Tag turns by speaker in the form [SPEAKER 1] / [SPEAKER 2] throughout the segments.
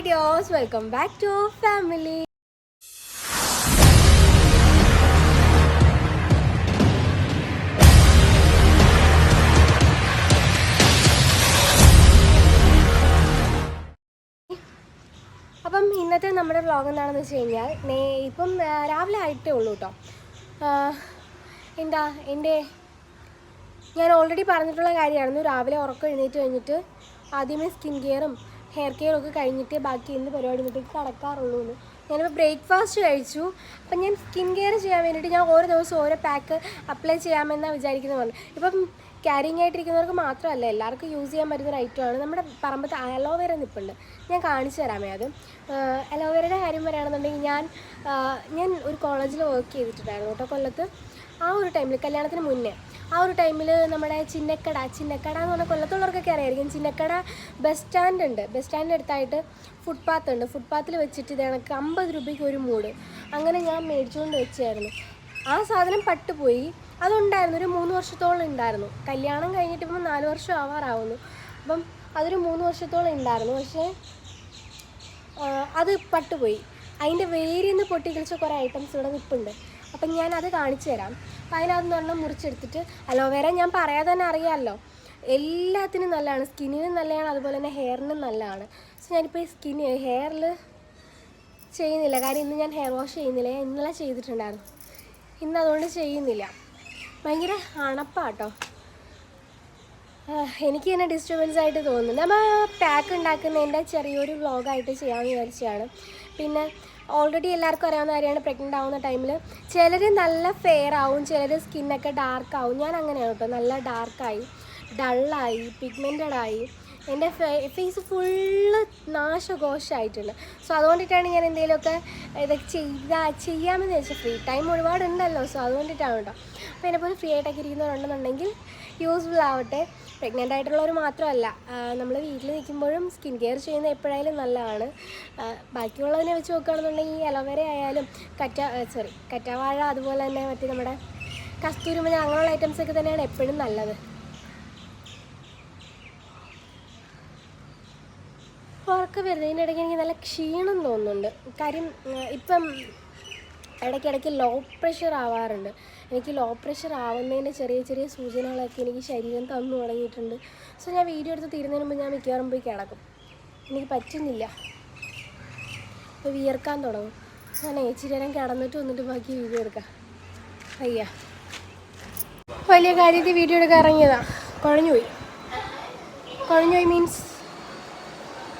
[SPEAKER 1] Hi dears welcome back to family അപ്പം ഇന്നത്തെ നമ്മുടെ വ്ളോഗ് എന്താണെന്ന് വെച്ച് കഴിഞ്ഞാൽ ഇപ്പം രാവിലെ ആയിട്ടേ ഉള്ളൂ കേട്ടോ എന്താ എന്റെ ഞാൻ ഓൾറെഡി പറഞ്ഞിട്ടുള്ള കാര്യമായിരുന്നു. രാവിലെ ഉറക്കം എഴുന്നേറ്റ് കഴിഞ്ഞിട്ട് ആദ്യമേ സ്കിൻ കെയറും ഹെയർ കെയർ ഒക്കെ കഴിഞ്ഞിട്ട് ബാക്കി എന്ത് പരിപാടിയിലേക്ക് കടക്കാറുള്ളൂ എന്ന്. ഞാനിപ്പോൾ ബ്രേക്ക്ഫാസ്റ്റ് കഴിച്ചു. അപ്പം ഞാൻ സ്കിൻ കെയർ ചെയ്യാൻ വേണ്ടിയിട്ട് ഞാൻ ഓരോ ദിവസം ഓരോ പാക്ക് അപ്ലൈ ചെയ്യാമെന്നാണ് വിചാരിക്കുന്നത് പറഞ്ഞു. ഇപ്പം ക്യാരിങ് ആയിട്ടിരിക്കുന്നവർക്ക് മാത്രമല്ല എല്ലാവർക്കും യൂസ് ചെയ്യാൻ പറ്റുന്ന ഒരു ഐറ്റമാണ് നമ്മുടെ പറമ്പത്ത് അലോവേര നിപ്പുണ്ട് ഞാൻ കാണിച്ചു തരാമേ അത്. അലോവേരയുടെ കാര്യം പറയുകയാണെന്നുണ്ടെങ്കിൽ ഞാൻ ഞാൻ ഒരു കോളേജിൽ വർക്ക് ചെയ്തിട്ടുണ്ടായിരുന്നു കേട്ടോ കൊല്ലത്ത്. ആ ഒരു ടൈമിൽ കല്യാണത്തിന് മുന്നേ. ആ ഒരു ടൈമിൽ നമ്മുടെ ചിന്നക്കട ചിന്നക്കട എന്ന് പറഞ്ഞാൽ കൊല്ലത്തുള്ളവർക്കൊക്കെ അറിയായിരിക്കും. ചിന്നക്കട ബസ് സ്റ്റാൻഡ് ഉണ്ട്. ബസ് സ്റ്റാൻഡിന്റെ അടുത്തായിട്ട് ഫുട്പാത്ത് ഉണ്ട്. ഫുട്പാത്തിൽ വെച്ചിട്ട് ഇത് കണക്ക് അമ്പത് രൂപയ്ക്ക് ഒരു മൂട്. അങ്ങനെ ഞാൻ മേടിച്ചുകൊണ്ട് വെച്ചായിരുന്നു. ആ സാധനം പട്ടുപോയി. അതുണ്ടായിരുന്നു. ഒരു മൂന്ന് വർഷത്തോളം ഉണ്ടായിരുന്നു. കല്യാണം കഴിഞ്ഞിട്ട് ഇപ്പം നാല് വർഷം ആവാറാവുന്നു. അപ്പം അതൊരു മൂന്ന് വർഷത്തോളം ഉണ്ടായിരുന്നു. പക്ഷേ അത് പട്ടുപോയി. അതിന്റെ വേരിൽ നിന്ന് പൊട്ടിക്കളിച്ച കുറേ ഐറ്റംസ് ഇവിടെ നിൽപ്പുണ്ട് അപ്പം ഞാൻ അത് കാണിച്ചു തരാം. അപ്പം അതിനകത്ത് പറഞ്ഞാൽ മുറിച്ചെടുത്തിട്ട് അലോവേര ഞാൻ പറയാതെ തന്നെ അറിയാമല്ലോ എല്ലാത്തിനും നല്ലതാണ്. സ്കിന്നിനും നല്ലതാണ്. അതുപോലെ തന്നെ ഹെയറിനും നല്ലതാണ്. സോ ഞാനിപ്പോൾ ഈ സ്കിന്ന് ഹെയറിൽ ചെയ്യുന്നില്ല. കാര്യം ഇന്ന് ഞാൻ ഹെയർ വാഷ് ചെയ്യുന്നില്ല. ഞാൻ ഇന്നലെ ചെയ്തിട്ടുണ്ടായിരുന്നു. ഇന്ന് അതുകൊണ്ട് ചെയ്യുന്നില്ല. ഭയങ്കര അണപ്പാട്ടോ. എനിക്ക് തന്നെ ഡിസ്റ്റർബൻസ് ആയിട്ട് തോന്നുന്നു നമ്മൾ പാക്ക് ഉണ്ടാക്കുന്നതിന്റെ ചെറിയൊരു വ്ളോഗായിട്ട് ചെയ്യാമെന്ന് വിചാരിച്ചതാണ്. പിന്നെ ഓൾറെഡി എല്ലാവർക്കും അറിയാവുന്ന കാര്യമാണ് പ്രഗ്നന്റ് ആവുന്ന ടൈമിൽ ചിലർ നല്ല ഫെയർ ആവും ചിലർ സ്കിന്നൊക്കെ ഡാർക്ക് ആവും. ഞാൻ അങ്ങനെയാണ് കേട്ടോ നല്ല ഡാർക്കായി ഡള്ളായി പിഗ്മെന്റഡ് ആയി എന്റെ ഫേസ് ഫുള്ള് നാശഘോഷമായിട്ടുണ്ട് സോ അതുകൊണ്ടിട്ടാണ് ഞാൻ എന്തെങ്കിലുമൊക്കെ ഇതൊക്കെ ചെയ്താ ചെയ്യാമെന്ന് വെച്ചാൽ ഫ്രീ ടൈം ഒരുപാടുണ്ടല്ലോ. സോ അതുകൊണ്ടിട്ടാണ് കേട്ടോ അപ്പോൾ എന്നെപ്പോലെ ഫ്രീ ആയിട്ടൊക്കെ ഇരിക്കുന്നവരുണ്ടെന്നുണ്ടെങ്കിൽ യൂസ്ഫുൾ ആവട്ടെ. പ്രഗ്നന്റ് ആയിട്ടുള്ളവർ മാത്രമല്ല നമ്മൾ വീട്ടിൽ നിൽക്കുമ്പോഴും സ്കിൻ കെയർ ചെയ്യുന്ന എപ്പോഴായാലും നല്ലതാണ്. ബാക്കിയുള്ളതിനെ വെച്ച് നോക്കുകയാണെന്നുണ്ടെങ്കിൽ അലോവേര ആയാലും കറ്റ സോറി കറ്റവാഴ അതുപോലെ തന്നെ മറ്റേ നമ്മുടെ കസ്തൂരിമഞ്ഞ അങ്ങനെയുള്ള ഐറ്റംസൊക്കെ തന്നെയാണ് എപ്പോഴും നല്ലത്. ഉറക്കം വരുന്നതിനിടയ്ക്ക് എനിക്ക് നല്ല ക്ഷീണം തോന്നുന്നുണ്ട്. കാര്യം ഇപ്പം ഇടയ്ക്കിടയ്ക്ക് ലോ പ്രഷർ ആവാറുണ്ട്. എനിക്ക് ലോ പ്രഷർ ആവുന്നതിന്റെ ചെറിയ ചെറിയ സൂചനകളൊക്കെ എനിക്ക് ശരീരം തന്നു തുടങ്ങിയിട്ടുണ്ട്. സോ ഞാൻ വീഡിയോ എടുത്ത് തീരുന്നതിന് മുമ്പ് ഞാൻ മിക്കവാറും പോയി കിടക്കും. എനിക്ക് പറ്റുന്നില്ല. ഇപ്പോൾ വിയർക്കാൻ തുടങ്ങും. ഞാൻ ഇച്ചിരി നേരം കിടന്നിട്ട് വന്നിട്ട് ബാക്കി വീഡിയോ എടുക്കാം. അയ്യ. വലിയ കാര്യത്തിൽ വീഡിയോ എടുക്കാൻ ഇറങ്ങിയതാ. കുഴഞ്ഞുപോയി കുഴഞ്ഞുപോയി മീൻസ്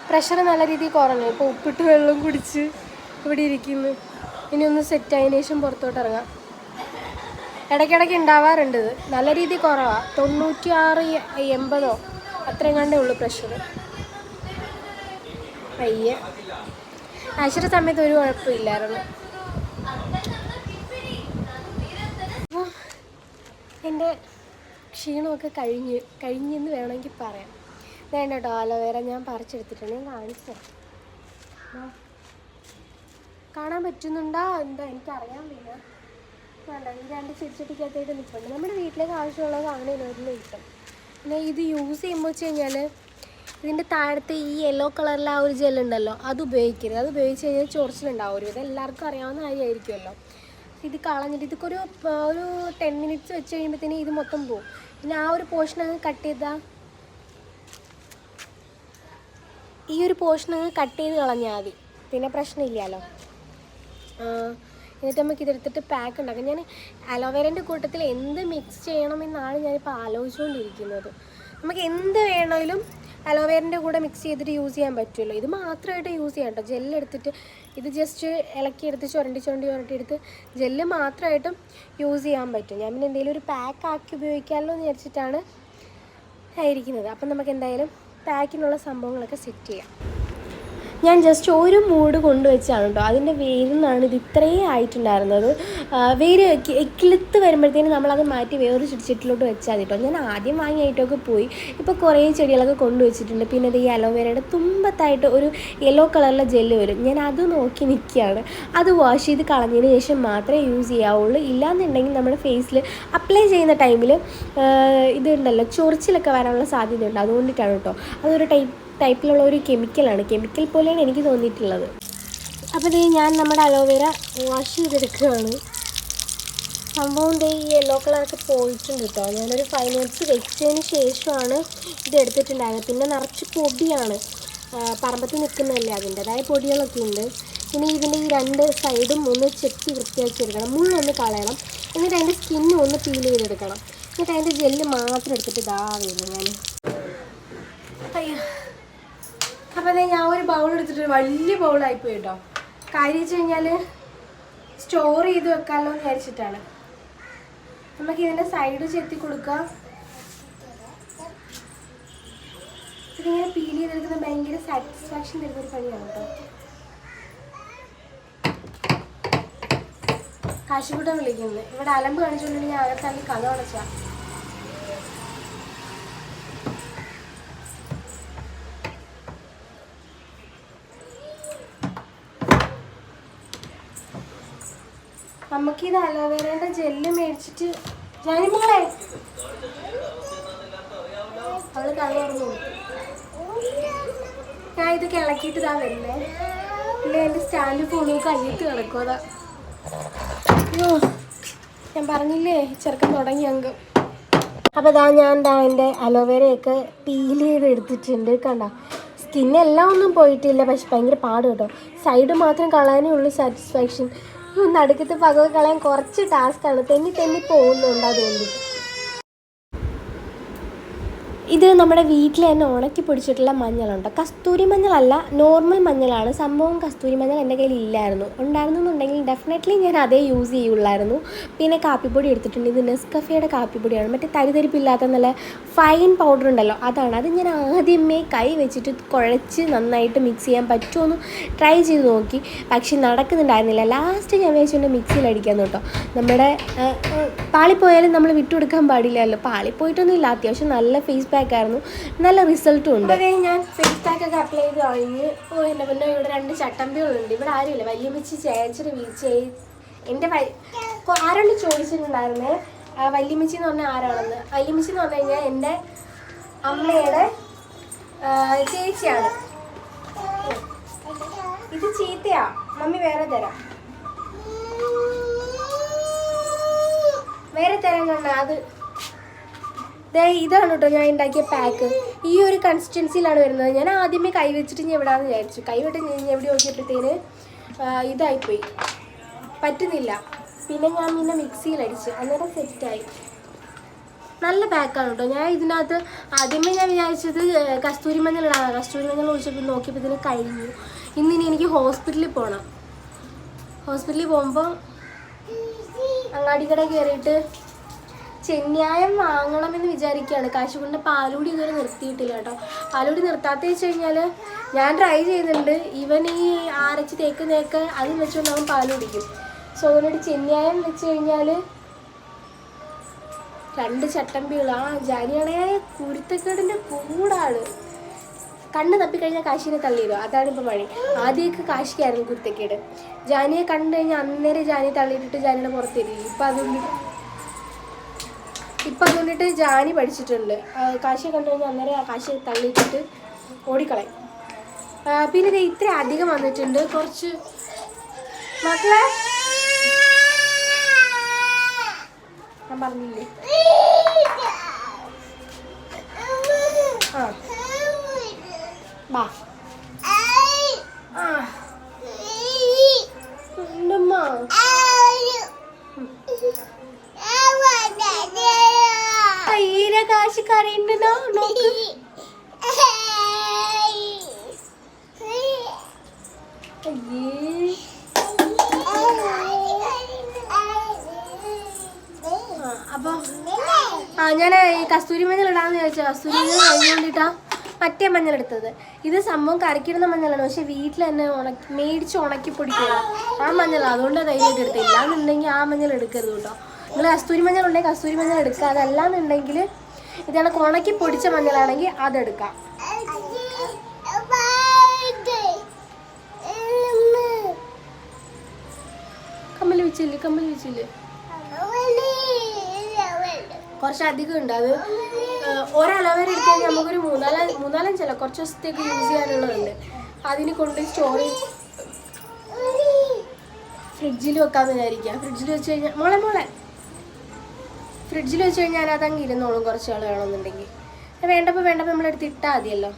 [SPEAKER 1] പ്രഷർ നല്ല രീതിയിൽ കുറഞ്ഞു. ഇപ്പോൾ ഉപ്പിട്ട് വെള്ളം കുടിച്ച് ഇവിടെ ഇരിക്കുന്നു. ഇനി ഒന്ന് സെറ്റ് ആയതിനു ശേഷം പുറത്തോട്ട് ഇറങ്ങാം. ഇടയ്ക്കിടയ്ക്ക് ഉണ്ടാവാറുണ്ട് ഇത്. നല്ല രീതി കുറവാണ് തൊണ്ണൂറ്റി ആറ് എൺപതോ അത്രയും കണ്ടേ ഉള്ളൂ പ്രഷർ അയ്യ ആശുപത്രി സമയത്ത് ഒരു കുഴപ്പമില്ലായിരുന്നു എന്റെ ക്ഷീണമൊക്കെ കഴിഞ്ഞ് കഴിഞ്ഞെന്ന് വേണമെങ്കിൽ പറയാം. വേണ്ട കേട്ടോ അലോവേര ഞാൻ പറിച്ചെടുത്തിട്ടുണ്ട്. ഞാൻ കാണിച്ചു കാണാൻ പറ്റുന്നുണ്ടോ? എന്താ എനിക്കറിയാൻ വയ്യ. വേണ്ട. ഈ രണ്ട് ചെടിച്ചട്ടിക്കകത്തായിട്ട് നിൽപ്പുണ്ട് നമ്മുടെ വീട്ടിലേക്ക് ആവശ്യമുള്ളത് അങ്ങനെ ഒരു കിട്ടും പിന്നെ ഇത് യൂസ് ചെയ്യുമ്പോൾ വെച്ച് കഴിഞ്ഞാൽ ഇതിന്റെ താഴത്തെ ഈ യെല്ലോ കളറിലെ ആ ഒരു ജെൽ ഉണ്ടല്ലോ അത് ഉപയോഗിക്കരുത്. അത് ഉപയോഗിച്ച് കഴിഞ്ഞാൽ ചൊറിച്ചിലുണ്ടാവും ഒരു ഇത് എല്ലാവർക്കും അറിയാവുന്ന കാര്യമായിരിക്കുമല്ലോ. ഇത് കളഞ്ഞിട്ട് ഇതൊക്കെ ഒരു ഒരു ടെൻ മിനിറ്റ്സ് വെച്ച് കഴിയുമ്പോഴത്തേനും ഇത് മൊത്തം പോവും. പിന്നെ ആ ഒരു പോർഷൻ അങ്ങ് കട്ട് ചെയ്താൽ ഈ ഒരു പോർഷൻ അങ്ങ് കട്ട് ചെയ്ത് കളഞ്ഞാൽ മതി. പിന്നെ പ്രശ്നമില്ലല്ലോ. എന്നിട്ട് നമുക്ക് ഇതെടുത്തിട്ട് പാക്ക് ഉണ്ടാക്കാം. ഞാൻ അലോവേരന്റെ കൂട്ടത്തിൽ എന്ത് മിക്സ് ചെയ്യണമെന്നാണ് ഞാനിപ്പോൾ ആലോചിച്ചുകൊണ്ടിരിക്കുന്നത് നമുക്ക് എന്ത് വേണമെങ്കിലും അലോവേരന്റെ കൂടെ മിക്സ് ചെയ്തിട്ട് യൂസ് ചെയ്യാൻ പറ്റുമല്ലോ ഇത് മാത്രമായിട്ട് യൂസ് ചെയ്യാം കേട്ടോ. ജെല്ലെടുത്തിട്ട് ഇത് ജസ്റ്റ് ഇളക്കി എടുത്ത് ചുരണ്ടി ചുരണ്ടി ചുരണ്ടി എടുത്ത് ജെല്ല് മാത്രമായിട്ടും യൂസ് ചെയ്യാൻ പറ്റും. ഞാൻ പിന്നെ എന്തെങ്കിലും ഒരു പാക്ക് ആക്കി ഉപയോഗിക്കാമല്ലോ എന്ന് വിചാരിച്ചിട്ടാണ് ആയിരിക്കുന്നത്. അപ്പം നമുക്ക് എന്തായാലും പാക്കിനുള്ള സംഭവങ്ങളൊക്കെ സെറ്റ് ചെയ്യാം. ഞാൻ ജസ്റ്റ് ഒരു മൂട് കൊണ്ടുവച്ചാണ് കേട്ടോ അതിന്റെ വേരിൽ നിന്നാണ് ഇത് ഇത്രയും ആയിട്ടുണ്ടായിരുന്നത്. വേര് കിളുത്ത് വരുമ്പോഴത്തേനും നമ്മളത് മാറ്റി വേറൊരു ചെടിച്ചട്ടിലോട്ട് വെച്ചാൽ കേട്ടോ ഞാൻ ആദ്യം വാങ്ങിയായിട്ടൊക്കെ പോയി. ഇപ്പോൾ കുറേ ചെടികളൊക്കെ കൊണ്ടുവച്ചിട്ടുണ്ട് പിന്നെ ഇത് ഈ അലോവേരയുടെ തുമ്പത്തായിട്ട് ഒരു യെല്ലോ കളറിലെ ജെല്ല് വരും. ഞാൻ അത് നോക്കി നിൽക്കുകയാണ്. അത് വാഷ് ചെയ്ത് കളഞ്ഞതിന് ശേഷം മാത്രമേ യൂസ് ചെയ്യാവുള്ളൂ. ഇല്ലാന്നുണ്ടെങ്കിൽ നമ്മുടെ ഫേസിൽ അപ്ലൈ ചെയ്യുന്ന ടൈമിൽ ഇതുണ്ടല്ലോ ചൊറിച്ചിലൊക്കെ വരാനുള്ള സാധ്യതയുണ്ട്. അതുകൊണ്ടിട്ടാണ് കേട്ടോ അതൊരു ടൈപ്പ് ടൈപ്പിലുള്ള ഒരു കെമിക്കലാണ്. കെമിക്കൽ പോലെയാണ് എനിക്ക് തോന്നിയിട്ടുള്ളത്. അപ്പോൾ ദേ ഞാൻ നമ്മുടെ അലോവേര വാഷ് ചെയ്തെടുക്കുകയാണ്. സംഭവം ദേ ഈ യെല്ലോ കളറൊക്കെ പോയിട്ടുണ്ട് കേട്ടോ ഞാനൊരു ഫൈവ് മിനിറ്റ്സ് വെച്ചതിന് ശേഷമാണ് ഇത് എടുത്തിട്ടുണ്ടായത് പിന്നെ നിറച്ച് പൊടിയാണ്. പറമ്പത്ത് നിൽക്കുന്നതല്ലേ അതിന്റെതായ പൊടികളൊക്കെ ഉണ്ട്. ഇനി ഇതിന്റെ ഈ രണ്ട് സൈഡും ഒന്ന് ചെത്തി വൃത്തിയാക്കി എടുക്കണം മുള്ളൊന്ന് കളയണം. എന്നിട്ട് അതിന്റെ സ്കിന്നും ഒന്ന് പീൽ ചെയ്തെടുക്കണം. എന്നിട്ട് അതിന്റെ ജെല്ല് മാത്രം എടുത്തിട്ട് ഇതാ വരുന്നു ഞാൻ അപ്പോൾ ഞാൻ ഒരു ബൗൾ എടുത്തിട്ട് വലിയ വലിയ ബൗളായിപ്പോയി കേട്ടോ കാര്യം വെച്ച് കഴിഞ്ഞാൽ സ്റ്റോർ ചെയ്ത് വെക്കാമല്ലോ എന്ന് വിചാരിച്ചിട്ടാണ്. നമുക്ക് ഇതിന്റെ സൈഡ് ചെത്തി കൊടുക്കാം. ഇതിങ്ങനെ പീൽ ചെയ്തെടുക്കുന്നത് ഭയങ്കര സാറ്റിസ്ഫാക്ഷൻ തരുന്ന ഒരു പണിയാണ് കേട്ടോ കാശുകൂട്ടം വിളിക്കുന്നത് ഇവിടെ അലമ്പ് കാണിച്ചുകൊണ്ടിരുന്നെങ്കിൽ ഞാൻ അകത്തള്ളി കഥ അടച്ചാ ഇത് അലോവേരയുടെ ജെല്ല് മേടിച്ചിട്ട് ജാനിമോളെ അവൾ തുറന്നു ഞാൻ ഇത് കിളക്കിയിട്ട് ഇതാ വരുന്നേ. ഇല്ല എന്റെ സ്റ്റാൻഡ് കഴിഞ്ഞിട്ട് കിടക്കും അതാ അയ്യോ ഞാൻ പറഞ്ഞില്ലേ ചെറുക്കൻ തുടങ്ങി അങ്കം. അപ്പോൾ ഇതാ ഞാൻ ദാ എന്റെ അലോവേരയൊക്കെ പീൽ ചെയ്ത് എടുത്തിട്ടുണ്ട് കണ്ട. സ്കിന്നെല്ലാം ഒന്നും പോയിട്ടില്ല പക്ഷെ ഭയങ്കര പാട് കേട്ടോ. സൈഡ് മാത്രം കളയാനേ ഉള്ളൂ സാറ്റിസ്ഫാക്ഷൻ നടുക്കത്തെ പകവ് കളയാൻ കുറച്ച് ആണ്. തെന്നി തെന്നി പോകുന്നുണ്ട് അതുകൊണ്ട്. ഇത് നമ്മുടെ വീട്ടിൽ തന്നെ ഉണക്കി പൊടിച്ചിട്ടുള്ള മഞ്ഞളുണ്ട്. കസ്തൂരി മഞ്ഞളല്ല നോർമൽ മഞ്ഞളാണ്. സംഭവം കസ്തൂരി മഞ്ഞൾ എന്റെ കയ്യിൽ ഇല്ലായിരുന്നു. ഉണ്ടായിരുന്നു എന്നുണ്ടെങ്കിൽ ഡെഫിനറ്റ്ലി ഞാൻ അതേ യൂസ് ചെയ്യുള്ളായിരുന്നു. പിന്നെ കാപ്പിപ്പൊടി എടുത്തിട്ടുണ്ട്. ഇത് നെസ്കഫയുടെ കാപ്പിപ്പൊടിയാണ്. മറ്റേ തരിതരിപ്പില്ലാത്ത നല്ല ഫൈൻ പൗഡർ ഉണ്ടല്ലോ അതാണ്. അത് ഞാൻ ആദ്യമേ കൈ വെച്ചിട്ട് കുഴച്ച് നന്നായിട്ട് മിക്സ് ചെയ്യാൻ പറ്റുമോ ട്രൈ ചെയ്ത് നോക്കി. പക്ഷെ നടക്കുന്നുണ്ടായിരുന്നില്ല. ലാസ്റ്റ് ഞാൻ വിചാരിച്ചുകൊണ്ട് മിക്സിയിൽ അടിക്കാൻ കേട്ടോ നമ്മുടെ പാളിപ്പോയാലും നമ്മൾ വിട്ടുകൊടുക്കാൻ പാടില്ലല്ലോ. പാളിപ്പോയിട്ടൊന്നും ഇല്ല അത്യാവശ്യം നല്ല ഫേസ് പാക്ക് ആയിരുന്നു നല്ല റിസൾട്ടും ഉണ്ട്. ഞാൻ ഫേസ് പാക്ക് ഒക്കെ അപ്ലൈ ചെയ്ത് കഴിഞ്ഞ് ഓ എന്റെ പിന്നെ ഇവിടെ രണ്ട് ചട്ടമ്പികളുണ്ട്. ഇവിടെ ആരുമില്ല. വലിയ മിച്ചി ചേച്ചിയുടെ വീഴ്ച എന്റെ ആരോട് ചോദിച്ചിട്ടുണ്ടായിരുന്നേ? വല്യമ്മച്ചി എന്ന് പറഞ്ഞാൽ ആരാണെന്ന്? വല്യമ്മച്ചി എന്ന് പറഞ്ഞു കഴിഞ്ഞാൽ എന്റെ അമ്മയുടെ ചേച്ചിയാണ്. ഇത് ചീത്തയാ. മമ്മി വേറെ തരാം. വേറെ തരാൻ കണ്ട അത് ദേ ഇതാണ് കേട്ടോ ഞാൻ ഉണ്ടാക്കിയ പാക്ക് ഈ ഒരു കൺസിസ്റ്റൻസിയിലാണ് വരുന്നത്. ഞാൻ ആദ്യമേ കൈ വെച്ചിട്ട് ഞാൻ എവിടാന്ന് വിചാരിച്ചു. കൈ വിട്ട് ഞാൻ എവിടെ നോക്കിയപ്പോഴത്തേന് ഇതായിപ്പോയി. പറ്റുന്നില്ല. പിന്നെ ഞാൻ പിന്നെ മിക്സിയിൽ അടിച്ച്. അന്നേരം സെറ്റായി. നല്ല പാക്കാണ് കേട്ടോ ഞാൻ ഇതിനകത്ത് ആദ്യമേ ഞാൻ വിചാരിച്ചത് കസ്തൂരി മഞ്ഞളാണ് കസ്തൂരി മഞ്ഞൾ ഒഴിച്ചപ്പോൾ നോക്കിയപ്പോൾ ഇതിന് കഴിഞ്ഞു ഇനി എനിക്ക് ഹോസ്പിറ്റലിൽ പോകണം ഹോസ്പിറ്റലിൽ പോകുമ്പോൾ അങ്ങാടിക്കട കട കയറിയിട്ട് ചെന്യായം വാങ്ങണമെന്ന് വിചാരിക്കുകയാണ്. കാശുകൊണ്ട് പാലൂടി ഇതുവരെ നിർത്തിയിട്ടില്ല കേട്ടോ. പാലൂടി നിർത്താത്ത വെച്ച് കഴിഞ്ഞാൽ ഞാൻ ട്രൈ ചെയ്യുന്നുണ്ട് ഇവൻ ഈ ആരച്ച് തേക്ക് തേക്ക് അത് വെച്ചുകൊണ്ട് അവൻ പാലുടിക്കും. സോ അതുകൊണ്ട് ചെന്യായം വെച്ച് കഴിഞ്ഞാൽ രണ്ട് ചട്ടമ്പികൾ ആ ജാനിയണയായ കുരുത്തക്കേടിന്റെ കൂടാണ്. കണ്ണ് തപ്പിക്കഴിഞ്ഞാൽ കാശിനെ തള്ളിയിടും. അതാണ് ഇപ്പോൾ പണി. ആദ്യമൊക്കെ കാശിക്കായിരുന്നു കുരുത്തക്കേട്. ജാനിയെ കണ്ടു കഴിഞ്ഞാൽ അന്നേരം ജാനി തള്ളിയിട്ടിട്ട് ജാനിയുടെ പുറത്തിരിക്കും ഇപ്പം അതുകൊണ്ട് ഇപ്പം അതുകൊണ്ടിട്ട് ജാനി പഠിച്ചിട്ടുണ്ട്. കാശി കണ്ടു അന്നേരം ആ കാശിയെ തള്ളിയിട്ടിട്ട് ഓടിക്കളയും. പിന്നെ ഇത് ഇത്ര അധികം വന്നിട്ടുണ്ട്. കുറച്ച് മക്കളെ? ഞാൻ പറഞ്ഞില്ലേ? ആ. ആ. കറിയുണ്ടല്ലോ നോക്ക്. അപ്പൊ ആ ഞാൻ ഈ കസ്തൂരി മഞ്ഞൾ ഇടാന്ന് ചോദിച്ചാൽ കസ്തൂരി മഞ്ഞൾ കഴിഞ്ഞുകൊണ്ടിട്ടാ മറ്റേ മഞ്ഞൾ എടുത്തത്. ഇത് സംഭവം കറിക്കിടുന്ന മഞ്ഞളാണ്. പക്ഷെ വീട്ടിൽ തന്നെ ഉണക്കി മേടിച്ച് ഉണക്കി പൊടിക്കുക. ആ മഞ്ഞൾ അതുകൊണ്ട് ധൈര്യമായിട്ട് എടുത്തില്ല എന്നുണ്ടെങ്കിൽ ആ മഞ്ഞൾ എടുക്കരുത് കേട്ടോ. നിങ്ങൾ കസ്തൂരി മഞ്ഞൾ ഉണ്ടെങ്കിൽ കസ്തൂരി മഞ്ഞൾ എടുക്കുക. ഇതാണ് ഉണക്കി പൊടിച്ച മഞ്ഞളാണെങ്കിൽ അതെടുക്കാം. കമ്മൽ വെച്ചില്ല കമ്മൽ വെച്ചില്ല? കുറച്ചധികം ഉണ്ട് അത് ഒരളവരെ എടുത്ത് കഴിഞ്ഞാൽ നമുക്കൊരു മൂന്നാല മൂന്നാലഞ്ചല്ല കുറച്ച് ദിവസത്തേക്ക് യൂസ് ചെയ്യാനുള്ളതുണ്ട്. അതിന് കൊണ്ട് സ്റ്റോർ ഫ്രിഡ്ജിൽ വെക്കാമെന്ന് വിചാരിക്കുക. ഫ്രിഡ്ജിൽ വെച്ച് കഴിഞ്ഞാൽ മോളെ മോളെ. ഫ്രിഡ്ജിൽ വെച്ച് കഴിഞ്ഞാൽ അത് അങ്ങ് ഇരുന്നോളും കുറച്ച് നാൾ വേണമെന്നുണ്ടെങ്കിൽ. വേണ്ടപ്പോൾ വേണ്ടപ്പോൾ നമ്മളെടുത്ത് ഇട്ടാൽ മതിയല്ലോ.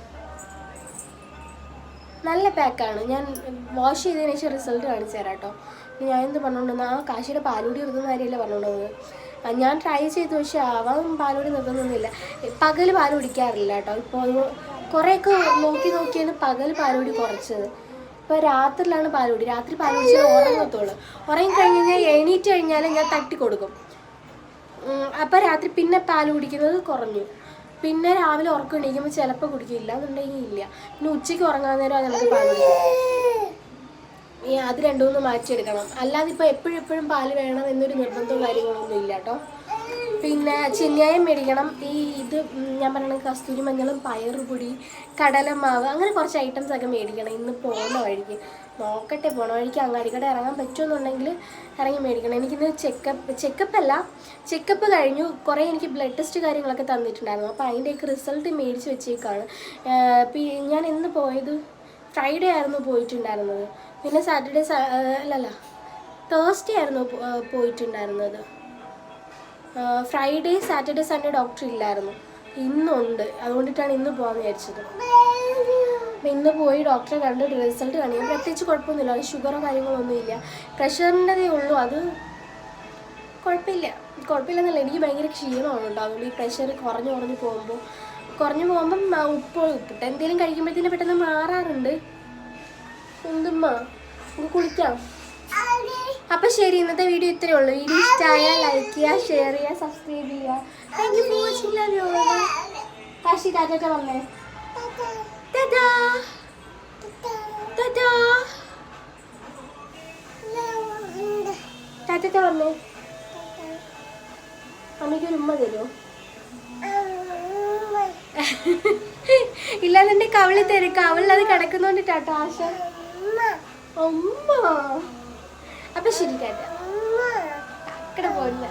[SPEAKER 1] നല്ല പാക്കാണ്. ഞാൻ വാഷ് ചെയ്തതിന് ശേഷം റിസൾട്ട് കാണിച്ചു തരാം കേട്ടോ. ഞാൻ എന്ത് പറഞ്ഞുകൊണ്ടെന്ന് ആ കാശിയുടെ പാലുകൂടി നിർത്തുന്ന കാര്യമല്ല പറഞ്ഞുകൊണ്ടത് ഞാൻ ട്രൈ ചെയ്തു പക്ഷെ അവൻ പാലുകൂടി നിർത്തുന്നൊന്നുമില്ല പകൽ പാൽ കുടിക്കാറില്ല കേട്ടോ. ഇപ്പോൾ കുറേയൊക്കെ നോക്കി നോക്കിയാണ് പകൽ പാലുകൂടി കുറച്ചത്. ഇപ്പോൾ രാത്രിയിലാണ് പാലുകൂടി രാത്രി പാൽ കുടിച്ചാൽ ഉറങ്ങത്തുള്ളൂ. ഉറങ്ങി കഴിഞ്ഞ് കഴിഞ്ഞാൽ എണീറ്റ് കഴിഞ്ഞാൽ ഞാൻ തട്ടി കൊടുക്കും. അപ്പൊ രാത്രി പിന്നെ പാൽ കുടിക്കുന്നത് കുറഞ്ഞു. പിന്നെ രാവിലെ ഉറക്കം എണീക്കുമ്പോൾ ചിലപ്പോൾ കുടിക്കില്ല. എന്നുണ്ടെങ്കിൽ ഇല്ല. പിന്നെ ഉച്ചയ്ക്ക് ഉറങ്ങാൻ നേരം നമുക്ക് പാൽ അത് രണ്ടു മൂന്ന് മാറ്റിയെടുക്കണം. അല്ലാതെ ഇപ്പോൾ എപ്പോഴും എപ്പോഴും പാൽ വേണം എന്നൊരു നിർബന്ധവും കാര്യങ്ങളൊന്നും ഇല്ല കേട്ടോ പിന്നെ ചെന്നിയായം മേടിക്കണം. ഈ ഇത് ഞാൻ പറയണ കസ്തൂരി മഞ്ഞളും പയറുപൊടി കടലമാവ് അങ്ങനെ കുറച്ച് ഐറ്റംസ് ഒക്കെ മേടിക്കണം. ഇന്ന് പോകുന്ന വഴിക്ക്. നോക്കട്ടെ പോണ. വഴിക്ക് അങ്ങാടിക്കട ഇറങ്ങാൻ പറ്റുമെന്നുണ്ടെങ്കിൽ ഇറങ്ങി മേടിക്കണം. എനിക്കിന്ന് ചെക്കപ്പ് ചെക്കപ്പ് അല്ല ചെക്കപ്പ് കഴിഞ്ഞു. കുറേ എനിക്ക് ബ്ലഡ് ടെസ്റ്റ് കാര്യങ്ങളൊക്കെ തന്നിട്ടുണ്ടായിരുന്നു. അപ്പോൾ അതിന്റെയൊക്കെ റിസൾട്ട് മേടിച്ച് വെച്ചേക്കാണ്. ഞാൻ ഇന്ന് പോയത് ഫ്രൈഡേ ആയിരുന്നു പോയിട്ടുണ്ടായിരുന്നത്. പിന്നെ സാറ്റർഡേ അല്ലല്ല തേഴ്സ്ഡേ ആയിരുന്നു പോയിട്ടുണ്ടായിരുന്നത്. ഫ്രൈഡേ സാറ്റർഡേ സൺഡേ ഡോക്ടർ ഇല്ലായിരുന്നു. ഇന്നുണ്ട്. അതുകൊണ്ടിട്ടാണ് ഇന്ന് പോകാൻ വിചാരിച്ചത്. അപ്പം ഇന്ന് പോയി ഡോക്ടറെ കണ്ട് റിസൾട്ട് കാണിക്കാം പ്രത്യേകിച്ച് കുഴപ്പമൊന്നുമില്ല. അത് ഷുഗറോ കാര്യങ്ങളോ ഒന്നുമില്ല പ്രഷറിന്റെതേ ഉള്ളൂ. അത് കുഴപ്പമില്ല. കുഴപ്പമില്ലെന്നല്ല. എനിക്ക് ഭയങ്കര ക്ഷീണമാണ് അതുകൊണ്ട് ഈ പ്രഷർ കുറഞ്ഞു കുറഞ്ഞു പോകുമ്പോൾ. കുറഞ്ഞു പോകുമ്പം ഉപ്പ് ഉപ്പിട്ട് എന്തെങ്കിലും കഴിക്കുമ്പോഴത്തേനും പെട്ടെന്ന് മാറാറുണ്ട്. എന്തുമ്മ? കുളിക്കാം. അപ്പൊ ശരി. ഇന്നത്തെ വീഡിയോ ഇത്രയേ ഉള്ളൂ. വീഡിയോ ഇഷ്ടമായാൽ ലൈക്ക് ചെയ്യുക ഷെയർ ചെയ്യുക സബ്സ്ക്രൈബ് ചെയ്യുക. Thank you for watching love you Kashi കാറ്റൊക്കെ പറഞ്ഞേ ടാറ്റാ ടാറ്റാ ടാറ്റ ഉമ്മ തരുമോ ഇല്ലാതെ കവളി തരും. കവളിൽ കിടക്കുന്നോണ്ട് ടാറ്റ ആശ. ഉമ്മ. അപ്പൊ ശരി ടാറ്റ അക്കടെ പോയില്ല